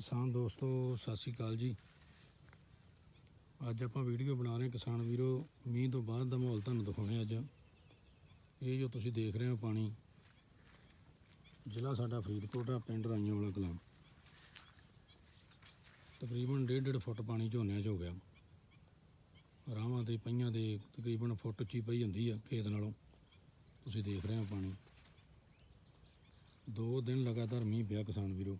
ਕਿਸਾਨ ਦੋਸਤੋ, ਸਤਿ ਸ਼੍ਰੀ ਅਕਾਲ ਜੀ। ਅੱਜ ਆਪਾਂ ਵੀਡੀਓ ਬਣਾ ਰਹੇ ਕਿਸਾਨ ਵੀਰੋ, ਮੀਂਹ ਤੋਂ ਬਾਅਦ ਦਾ ਮਾਹੌਲ ਤੁਹਾਨੂੰ ਦਿਖਾਉਣੇ ਅੱਜ। ਇਹ ਜੋ ਤੁਸੀਂ ਦੇਖ ਰਹੇ ਹੋ ਪਾਣੀ, ਜ਼ਿਲ੍ਹਾ ਸਾਡਾ ਫਰੀਦਕੋਟ ਆ, ਪਿੰਡ ਰਾਈਆਂ ਵਾਲਾ ਕਲਾਂ। ਤਕਰੀਬਨ 1.5 ਫੁੱਟ ਪਾਣੀ ਝੋਨਿਆਂ 'ਚ ਹੋ ਗਿਆ। ਰਾਵਾਂ ਤੇ ਪਈਆਂ ਦੇ ਤਕਰੀਬਨ ਫੁੱਟ 'ਚ ਪਈ ਹੁੰਦੀ ਆ ਖੇਤ ਨਾਲੋਂ। ਤੁਸੀਂ ਦੇਖ ਰਹੇ ਹੋ ਪਾਣੀ। ਦੋ ਦਿਨ ਲਗਾਤਾਰ ਮੀਂਹ ਪਿਆ ਕਿਸਾਨ ਵੀਰੋ।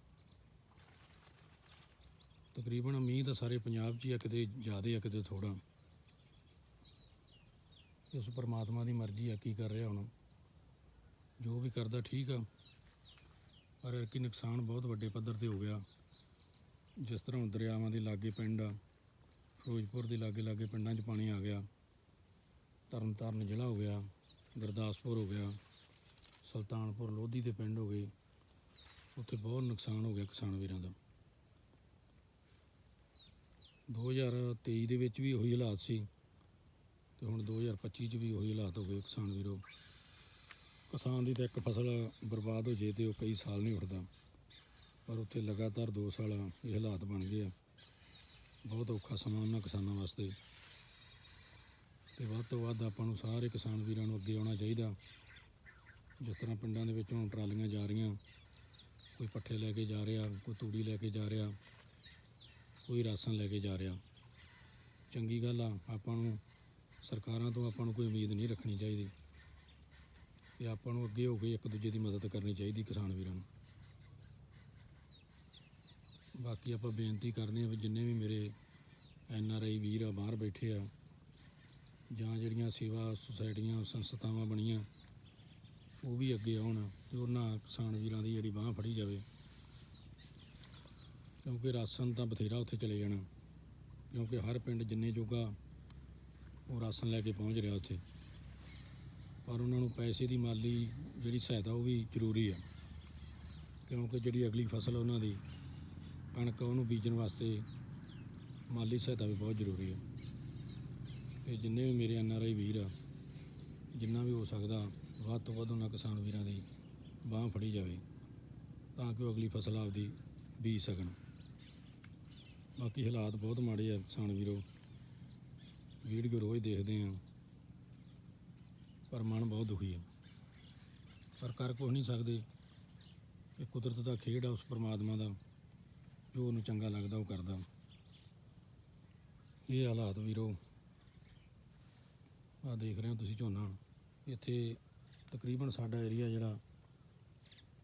ਤਕਰੀਬਨ ਮੀਂਹ ਤਾਂ ਸਾਰੇ ਪੰਜਾਬ 'ਚ ਹੀ ਆ, ਕਿਤੇ ਜ਼ਿਆਦਾ ਆ, ਕਿਤੇ ਥੋੜਾ ਉਸ ਪਰਮਾਤਮਾ ਦੀ ਮਰਜ਼ੀ ਆ, ਕੀ ਕਰ ਰਿਹਾ ਹੁਣ। ਜੋ ਵੀ ਕਰਦਾ ਠੀਕ ਆ, ਪਰ ਕੀ ਨੁਕਸਾਨ ਬਹੁਤ ਵੱਡੇ ਪੱਧਰ ਤੇ ਹੋ ਗਿਆ। ਜਿਸ ਤਰ੍ਹਾਂ ਦਰਿਆਵਾਂ ਦੇ ਲਾਗੇ ਪਿੰਡ ਆ, ਫਿਰੋਜ਼ਪੁਰ ਦੇ ਲਾਗੇ ਲਾਗੇ ਪਿੰਡਾਂ 'ਚ ਪਾਣੀ ਆ ਗਿਆ। ਤਰਨਤਾਰਨ ਜ਼ਿਲ੍ਹਾ ਹੋ ਗਿਆ, ਗੁਰਦਾਸਪੁਰ ਹੋ ਗਿਆ, ਸੁਲਤਾਨਪੁਰ ਲੋਧੀ ਦੇ ਪਿੰਡ ਹੋ ਗਏ। ਉੱਥੇ ਬਹੁਤ ਨੁਕਸਾਨ ਹੋ ਗਿਆ ਕਿਸਾਨ ਵੀਰਾਂ ਦਾ। 2023 ਦੇ ਵਿੱਚ ਵੀ ਉਹੀ ਹਾਲਾਤ ਸੀ ਤੇ ਹੁਣ 2025 ਚ ਵੀ ਉਹੀ ਹਾਲਾਤ ਹੋ ਗਏ ਕਿਸਾਨ ਵੀਰੋ। ਕਿਸਾਨ ਦੀ ਤਾਂ ਇੱਕ ਫਸਲ ਬਰਬਾਦ ਹੋ ਜੇ ਤੇ ਉਹ ਕਈ ਸਾਲ ਨਹੀਂ ਉੱਠਦਾ। ਪਰ ਉੱਥੇ ਲਗਾਤਾਰ 2 ਸਾਲ ਇਹ ਹਾਲਾਤ ਬਣ ਗਏ ਆ। ਬਹੁਤ ਔਖਾ ਸਮਾਂ ਉਹਨਾਂ ਕਿਸਾਨਾਂ ਵਾਸਤੇ। ਤੇ ਵੱਧ ਤੋਂ ਵੱਧ ਆਪਾਂ ਨੂੰ ਸਾਰੇ ਕਿਸਾਨ ਵੀਰਾਂ ਨੂੰ ਅੱਗੇ ਆਉਣਾ ਚਾਹੀਦਾ। ਜਿਸ ਤਰ੍ਹਾਂ ਪਿੰਡਾਂ ਦੇ ਵਿੱਚੋਂ ਟਰਾਲੀਆਂ ਜਾ ਰਹੀਆਂ, ਕੋਈ ਪੱਠੇ ਲੈ ਕੇ ਜਾ ਰਿਹਾ, ਕੋਈ ਤੂੜੀ ਲੈ ਕੇ ਜਾ ਰਿਹਾ। ਕੋਈ ਰਾਸ਼ਨ ਲੈ ਕੇ ਜਾ ਰਿਹਾ। ਚੰਗੀ ਗੱਲ ਆ, ਆਪਾਂ ਨੂੰ, ਸਰਕਾਰਾਂ ਤੋਂ ਆਪਾਂ ਨੂੰ ਕੋਈ ਉਮੀਦ ਨਹੀਂ ਰੱਖਣੀ ਚਾਹੀਦੀ। ਤੇ ਆਪਾਂ ਨੂੰ ਅੱਗੇ ਹੋ ਕੇ ਇੱਕ ਦੂਜੇ ਦੀ ਮਦਦ ਕਰਨੀ ਚਾਹੀਦੀ ਕਿਸਾਨ ਵੀਰਾਂ ਨੂੰ। ਬਾਕੀ ਆਪਾਂ ਬੇਨਤੀ ਕਰਦੇ ਹਾਂ ਵੀ ਜਿੰਨੇ ਵੀ ਮੇਰੇ ਐਨ ਆਰ ਆਈ ਵੀਰ ਆ, ਬਾਹਰ ਬੈਠੇ ਆ, ਜਾਂ ਜਿਹੜੀਆਂ ਸੇਵਾ ਸੁਸਾਇਟੀਆਂ, ਸੰਸਥਾਵਾਂ ਬਣੀਆਂ, ਉਹ ਵੀ ਅੱਗੇ ਆਉਣ ਤੇ ਉਹਨਾਂ ਕਿਸਾਨ ਵੀਰਾਂ ਦੀ ਜਿਹੜੀ ਬਾਹ ਫੜੀ ਜਾਵੇ। ਕਿਉਂਕਿ ਰਾਸ਼ਨ ਤਾਂ ਬਥੇਰਾ ਉੱਥੇ ਚਲੇ ਜਾਣਾ। ਕਿਉਂਕਿ ਹਰ ਪਿੰਡ ਜਿੰਨੇ ਜੋਗਾ ਉਹ ਰਾਸ਼ਨ ਲੈ ਕੇ ਪਹੁੰਚ ਰਿਹਾ ਉੱਥੇ। ਪਰ ਉਹਨਾਂ ਨੂੰ ਪੈਸੇ ਦੀ ਮਾਲੀ ਜਿਹੜੀ ਸਹਾਇਤਾ ਉਹ ਵੀ ਜ਼ਰੂਰੀ ਆ। ਕਿਉਂਕਿ ਜਿਹੜੀ ਅਗਲੀ ਫਸਲ ਉਹਨਾਂ ਦੀ, ਕਣਕ ਉਹਨੂੰ ਬੀਜਣ ਵਾਸਤੇ ਮਾਲੀ ਸਹਾਇਤਾ ਵੀ ਬਹੁਤ ਜ਼ਰੂਰੀ ਆ। ਤੇ ਜਿੰਨੇ ਵੀ ਮੇਰੇ ਐਨ ਆਰ ਆਈ ਵੀਰ ਆ, ਜਿੰਨਾ ਵੀ ਹੋ ਸਕਦਾ, ਵੱਧ ਤੋਂ ਵੱਧ ਉਹਨਾਂ ਕਿਸਾਨ ਵੀਰਾਂ ਦੀ ਬਾਹ ਫੜੀ ਜਾਵੇ, ਤਾਂ ਕਿ ਉਹ ਅਗਲੀ ਫਸਲ ਆਪਦੀ ਬੀਜ ਸਕਣ। ਬਾਕੀ ਹਾਲਾਤ ਬਹੁਤ ਮਾੜੇ ਆ, ਕਿਸਾਨ ਵੀਰੋ। ਵੀਡੀਓ ਰੋਜ਼ ਦੇਖਦੇ ਆ, ਪਰ ਮਨ ਬਹੁਤ ਦੁਖੀ ਆ। ਪਰ ਕਰ ਕੁਛ ਨਹੀਂ ਸਕਦੇ। ਇਹ ਕੁਦਰਤ ਦਾ ਖੇਡ ਆ, ਉਸ ਪਰਮਾਤਮਾ ਦਾ। ਜੋ ਉਹਨੂੰ ਚੰਗਾ ਲੱਗਦਾ, ਉਹ ਕਰਦਾ। ਇਹ ਹਾਲਾਤ ਵੀਰੋ ਆ ਦੇਖ ਰਹੇ ਹੋ ਤੁਸੀਂ ਝੋਨਾ। ਇੱਥੇ ਤਕਰੀਬਨ ਸਾਡਾ ਏਰੀਆ ਜਿਹੜਾ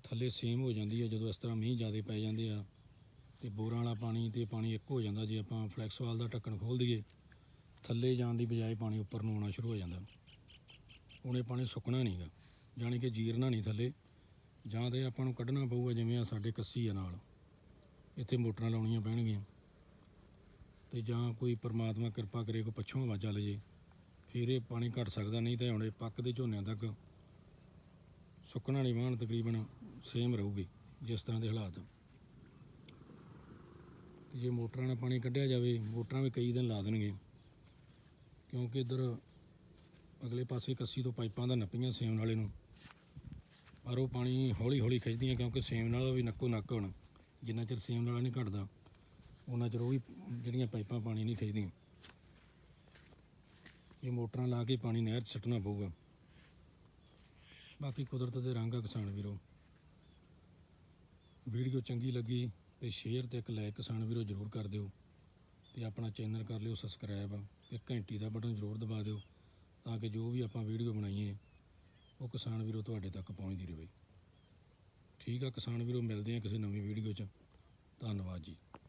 ਥੱਲੇ ਸੇਮ ਹੋ ਜਾਂਦੀ ਹੈ ਜਦੋਂ ਇਸ ਤਰ੍ਹਾਂ ਮੀਂਹ ਜ਼ਿਆਦਾ ਪੈ ਜਾਂਦੇ ਆ। ਤੇ ਬੋਰਾਂ ਵਾਲਾ ਪਾਣੀ ਤੇ ਪਾਣੀ ਇੱਕ ਹੋ ਜਾਂਦਾ, ਜੇ ਆਪਾਂ ਫਲੈਕਸਵਾਲ ਦਾ ਢੱਕਣ ਖੋਲ ਦਈਏ, ਥੱਲੇ ਜਾਣ ਦੀ ਬਜਾਏ ਪਾਣੀ ਉੱਪਰ ਨੂੰ ਆਉਣਾ ਸ਼ੁਰੂ ਹੋ ਜਾਂਦਾ। ਹੁਣ ਇਹ ਪਾਣੀ ਸੁੱਕਣਾ ਨਹੀਂਗਾ ਜਾਣੀ ਕਿ ਜੀਰਨਾ ਨਹੀਂ ਥੱਲੇ, ਜਾਂ ਤੇ ਆਪਾਂ ਨੂੰ ਕੱਢਣਾ ਪਊਗਾ ਜਿਵੇਂ ਆ ਸਾਡੇ ਕੱਸੀ ਆ ਨਾਲ। ਇੱਥੇ ਮੋਟਰਾਂ ਲਾਉਣੀਆਂ ਪੈਣਗੀਆਂ। ਤੇ ਜਾਂ ਕੋਈ ਪਰਮਾਤਮਾ ਕਿਰਪਾ ਕਰੇ ਕੋਈ ਪੱਛੋਂ ਹਵਾ ਚੱਲ ਜੇ, ਫਿਰ ਇਹ ਪਾਣੀ ਘਟ ਸਕਦਾ, ਨਹੀਂ ਤੇ ਹੁਣ ਇਹ ਪੱਕ ਦੇ ਝੋਨਿਆਂ ਤੱਕ ਸੁੱਕਣਾ ਨਹੀਂ ਵਾਹਣ ਤਕਰੀਬਨ ਸੇਮ ਰਹੂਗੀ, ਜਿਸ ਤਰ੍ਹਾਂ ਦੇ ਹਾਲਾਤ ਜੇ ਮੋਟਰਾਂ ਨਾਲ ਪਾਣੀ ਕੱਢਿਆ ਜਾਵੇ, ਮੋਟਰਾਂ ਵੀ ਕਈ ਦਿਨ ਲਾ ਦੇਣਗੇ। ਕਿਉਂਕਿ ਇੱਧਰ ਅਗਲੇ ਪਾਸੇ ਕੱਸੀ ਤੋਂ ਪਾਈਪਾਂ ਦਾ ਨੱਪੀਆਂ ਸੇਮ ਨਾਲੇ ਨੂੰ। ਪਰ ਉਹ ਪਾਣੀ ਹੌਲੀ ਹੌਲੀ ਖਿੱਚਦੀਆਂ ਕਿਉਂਕਿ ਸੇਮ ਨਾਲ ਵੀ ਨੱਕੋ ਨੱਕ ਹੁਣ। ਜਿੰਨਾ ਚਿਰ ਸੇਮ ਨਾਲਾ ਨਹੀਂ ਘਟਦਾ ਉਹਨਾਂ ਚਿਰ ਉਹ ਵੀ ਜਿਹੜੀਆਂ ਪਾਈਪਾਂ ਪਾਣੀ ਨਹੀਂ ਖਿੱਚਦੀਆਂ। ਇਹ ਮੋਟਰਾਂ ਲਾ ਕੇ ਪਾਣੀ ਨਹਿਰ 'ਚ ਸੱਟਣਾ ਪਊਗਾ। ਬਾਕੀ ਕੁਦਰਤ ਦੇ ਰੰਗ ਆ ਕਿਸਾਨ ਵੀਰੋ। ਵੀਡੀਓ ਚੰਗੀ ਲੱਗੀ ਤੇ ਸ਼ੇਅਰ ਤੇ ਇੱਕ ਲਾਈਕ ਕਿਸਾਨ ਵੀਰੋ ਜਰੂਰ ਕਰ ਦਿਓ ਤੇ ਆਪਣਾ ਚੈਨਲ ਕਰ ਲਿਓ ਸਬਸਕ੍ਰਾਈਬ ਤੇ ਘੰਟੀ ਦਾ ਬਟਨ ਜਰੂਰ ਦਬਾ ਦਿਓ ਤਾਂ ਕਿ ਜੋ ਵੀ ਆਪਾਂ ਵੀਡੀਓ ਬਣਾਈਏ, ਉਹ ਕਿਸਾਨ ਵੀਰੋ ਤੁਹਾਡੇ ਤੱਕ ਪਹੁੰਚਦੀ ਰਹੇ ਠੀਕ ਆ ਕਿਸਾਨ ਵੀਰੋ, ਮਿਲਦੇ ਆ ਕਿਸੇ ਨਵੀਂ ਵੀਡੀਓ 'ਚ। ਧੰਨਵਾਦ ਜੀ।